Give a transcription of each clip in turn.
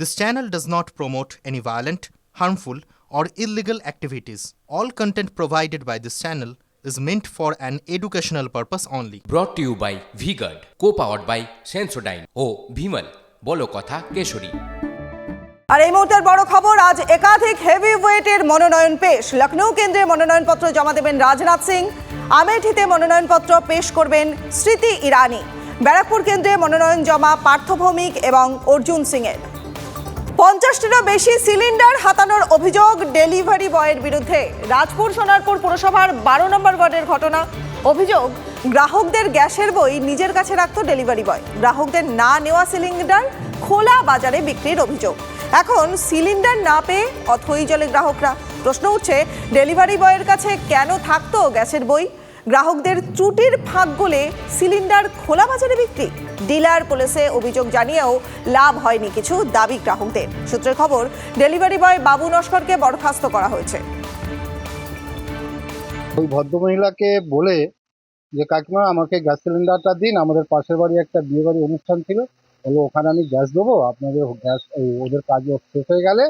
This channel does not promote any violent, harmful, or illegal activities. All content provided by this channel is meant for an educational purpose only. To you by V Guard co powered by Sensodyne ও ভিমল বলো কথা কেশরী। আর এই মুহূর্তের বড় খবর আজ একাধিক heavy ওয়েটের মনোনয়ন পেশ। লখনৌ কেন্দ্রে মনোনয়নপত্র জমা দেবেন রাজনাথ সিং। আমেঠিতে মনোনয়নপত্র পেশ করবেন স্মৃতি ইরানি। ব্যারাকপুর কেন্দ্রে মনোনয়ন জমা পার্থ ভৌমিক এবং অর্জুন সিংয়ের। পঞ্চাশটিরও বেশি সিলিন্ডার হাতানোর অভিযোগ ডেলিভারি বয়ের বিরুদ্ধে। রাজপুর সোনারপুর পুরসভার বারো নম্বর ওয়ার্ডের ঘটনা। অভিযোগ, গ্রাহকদের গ্যাসের বই নিজের কাছে রাখত ডেলিভারি বয়। গ্রাহকদের না নেওয়া সিলিন্ডার খোলা বাজারে বিক্রির অভিযোগ। এখন সিলিন্ডার না পেয়ে অথই জলে গ্রাহকরা। প্রশ্ন উঠছে, ডেলিভারি বয়ের কাছে কেন থাকতো গ্যাসের বই? গ্রাহকদের ত্রুটির ফাঁক গলে সিলিন্ডার খোলা বাজারে বিক্রি। ডিলার পুলিশে অভিযোগ জানিয়েও লাভ হয়নি কিছু দাবি গ্রাহকদের। সূত্রের খবর, ডেলিভারি বয় বাবু নস্করকে বরখাস্ত করা হয়েছে। ওই ভদ্রমহিলাকে বলে যে, কাকিমা, আমাকে গ্যাস সিলিন্ডারটা দিন। আমাদের পাশের বাড়ি একটা বিয়ে বাড়ি অনুষ্ঠান ছিল। ওখানে আমি গ্যাস দেবো। আপনাদের গ্যাস ওদের কাজ শেষ হয়ে গেলে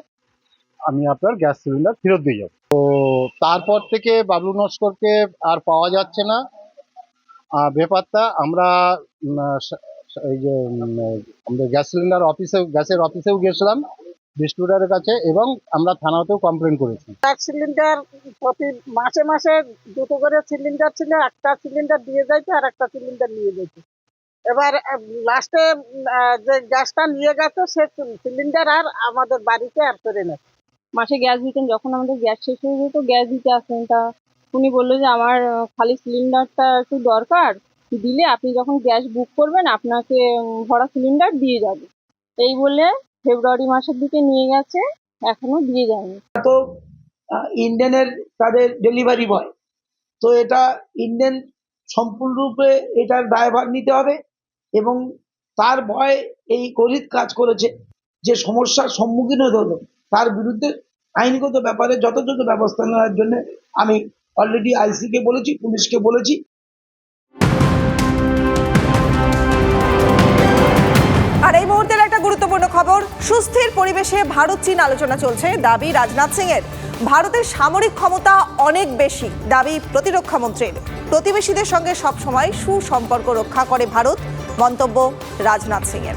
আমি আপনার গ্যাস সিলিন্ডার ফেরত দিয়ে যাব। তো তারপর থেকে বাবলু নস্করকে আর পাওয়া যাচ্ছে না। বেপাত্তা আমরা এই যে আমাদের গ্যাস সিলিন্ডার অফিসে গ্যাসের অফিসেও গেছিলাম ডিস্ট্রিবিউটারের কাছে এবং আমরা থানাতেও কমপ্লেন করেছি। এক সিলিন্ডার প্রতি মাসে মাসে দুটো করে সিলিন্ডার ছিল, একটা সিলিন্ডার দিয়ে যাইতো আর একটা সিলিন্ডার নিয়ে যেত। এবার লাস্টে যে গ্যাসটা নিয়ে গেছে, সে সিলিন্ডার আর আমাদের বাড়িতে আর করে না। মাসে গ্যাস দিতেন, যখন আমাদের গ্যাস শেষ হয়ে যেত গ্যাস দিতে আসতেন তা। উনি বলল যে, আমার খালি সিলিন্ডারটা একটু দরকার। দিলে আপনি যখন গ্যাস বুক করবেন, আপনাকে ভরা সিলিন্ডার দিয়ে যাবে। এই বলে ফেব্রুয়ারি মাসের দিকে নিয়ে গেছে, এখনও দিয়ে যায়নি। তো ইন্ডিয়ানের তাদের ডেলিভারি বয় তো এটা ইন্ডিয়ান সম্পূর্ণরূপে এটার দায়ভার নিতে হবে এবং তার ভয় এই গরিব কাজ করেছে। যে সমস্যার সম্মুখীন হতে হলো। তার বিরুদ্ধে আইনগত ব্যাপারে যথাযথ ব্যবস্থা নেওয়ার জন্য আমি অলরেডি আইসিকে বলেছি, পুলিশকে বলেছি। আর এই মুহূর্তের একটা গুরুত্বপূর্ণ খবর, সুস্থির পরিবেশে ভারত চীন আলোচনা চলছে, দাবি রাজনাথ সিং এর ভারতের সামরিক ক্ষমতা অনেক বেশি, দাবি প্রতিরক্ষা মন্ত্রীর। প্রতিবেশীদের সঙ্গে সবসময় সুসম্পর্ক রক্ষা করে ভারত, মন্তব্য রাজনাথ সিং এর